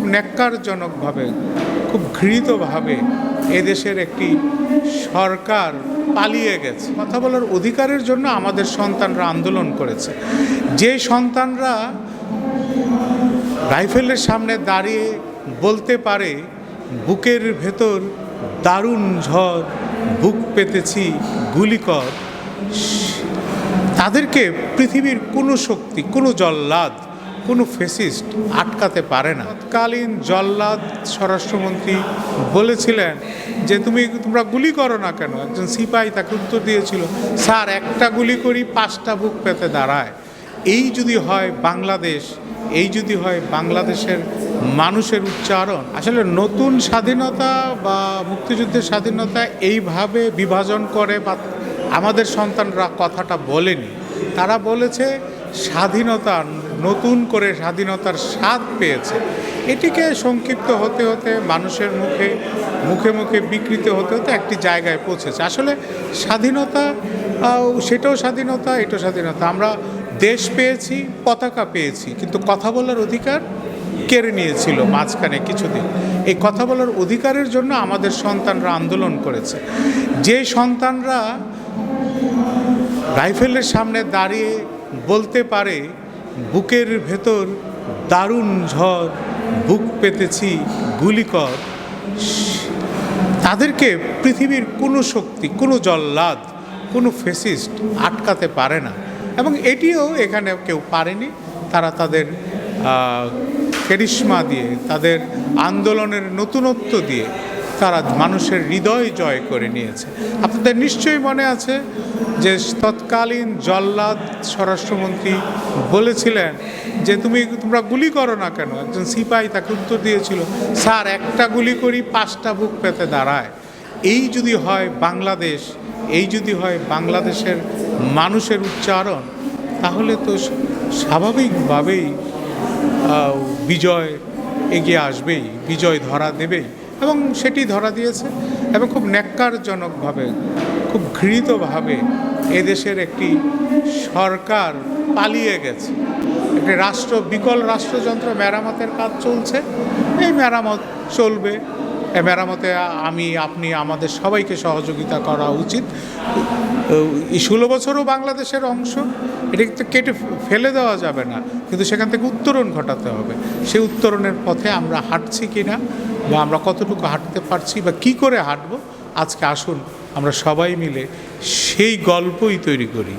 খুব ন্যাক্কারজনকভাবে, খুব ঘৃণিতভাবে এদেশের একটি সরকার পালিয়ে গেছে। কথা বলার অধিকারের জন্য আমাদের সন্তানরা আন্দোলন করেছে। যে সন্তানরা রাইফেলের সামনে দাঁড়িয়ে বলতে পারে, বুকের ভেতর দারুণ ঝড়, বুক পেতেছি গুলিকর, তাদেরকে পৃথিবীর কোনো শক্তি, কোনো জল্লাদ কোনো ফেসিস্ট আটকাতে পারে না। তৎকালীন জল্লাদ স্বরাষ্ট্রমন্ত্রী বলেছিলেন যে, তুমি, তোমরা গুলি করো না কেন? একজন সিপাহি তাকে উত্তর দিয়েছিল, স্যার, একটা গুলি করি, পাঁচটা বুক পেতে দাঁড়ায়। এই যদি হয় বাংলাদেশ, এই যদি হয় বাংলাদেশের মানুষের উচ্চারণ, আসলে নতুন স্বাধীনতা বা মুক্তিযুদ্ধের স্বাধীনতা এইভাবে বিভাজন করে বা আমাদের সন্তানরা কথাটা বলেনি। তারা বলেছে, স্বাধীনতা নতুন করে স্বাধীনতার স্বাদ পেয়েছে। এটিকে সংক্ষিপ্ত হতে হতে মানুষের মুখে মুখে মুখে বিকৃত হতে হতে একটি জায়গায় পৌঁছেছে। আসলে স্বাধীনতা সেটাও স্বাধীনতা, এটাও স্বাধীনতা। আমরা দেশ পেয়েছি, পতাকা পেয়েছি, কিন্তু কথা বলার অধিকার কেড়ে নিয়েছিল মাঝখানে কিছুদিন। এই কথা বলার অধিকারের জন্য আমাদের সন্তানরা আন্দোলন করেছে। যে সন্তানরা রাইফেলের সামনে দাঁড়িয়ে বলতে পারে বুকের ভেতর দারুণ ঝড়, বুক পেতেছি গুলিকর। তাদেরকে পৃথিবীর কোনো শক্তি, কোনো জল্লাদ, কোনো ফেসিস্ট আটকাতে পারে না। এবং এটিও এখানে কেউ পারেনি। তারা তাদের কেরিশমা দিয়ে, তাদের আন্দোলনের নতুনত্ব দিয়ে তারা মানুষের হৃদয় জয় করে নিয়েছে। আপনাদের নিশ্চয়ই মনে আছে যে তৎকালীন জল্লাদ স্বরাষ্ট্রমন্ত্রী বলেছিলেন যে তুমি তোমরা গুলি করো না কেন? একজন সিপাহি তাকে উত্তর দিয়েছিল, স্যার, একটা গুলি করি, পাঁচটা বুক পেতে দাঁড়ায়। এই যদি হয় বাংলাদেশ, এই যদি হয় বাংলাদেশের মানুষের উচ্চারণ, তাহলে তো স্বাভাবিকভাবেই বিজয় এগিয়ে আসবেই, বিজয় ধরা দেবেই। এবং সেটি ধরা দিয়েছে এবং খুব ন্যাক্কারজনকভাবে, খুব ঘৃণিতভাবে এদেশের একটি সরকার পালিয়ে গেছে। একটি রাষ্ট্র, বিকল রাষ্ট্রযন্ত্র মেরামতের কাজ চলছে। এই মেরামত চলবে। এই মেরামতে আমি, আপনি, আমাদের সবাইকে সহযোগিতা করা উচিত। ষোলো বছরও বাংলাদেশের অংশ এটাকে তো কেটে ফেলে দেওয়া যাবে না। কিন্তু সেখান থেকে উত্তরণ ঘটাতে হবে। সেই উত্তরণের পথে আমরা হাঁটছি কি না বা আমরা কতটুকু হাঁটতে পারছি বা কি করে হাঁটবো, আজকে আসুন, আমরা সবাই মিলে সেই গল্পই তৈরি করি।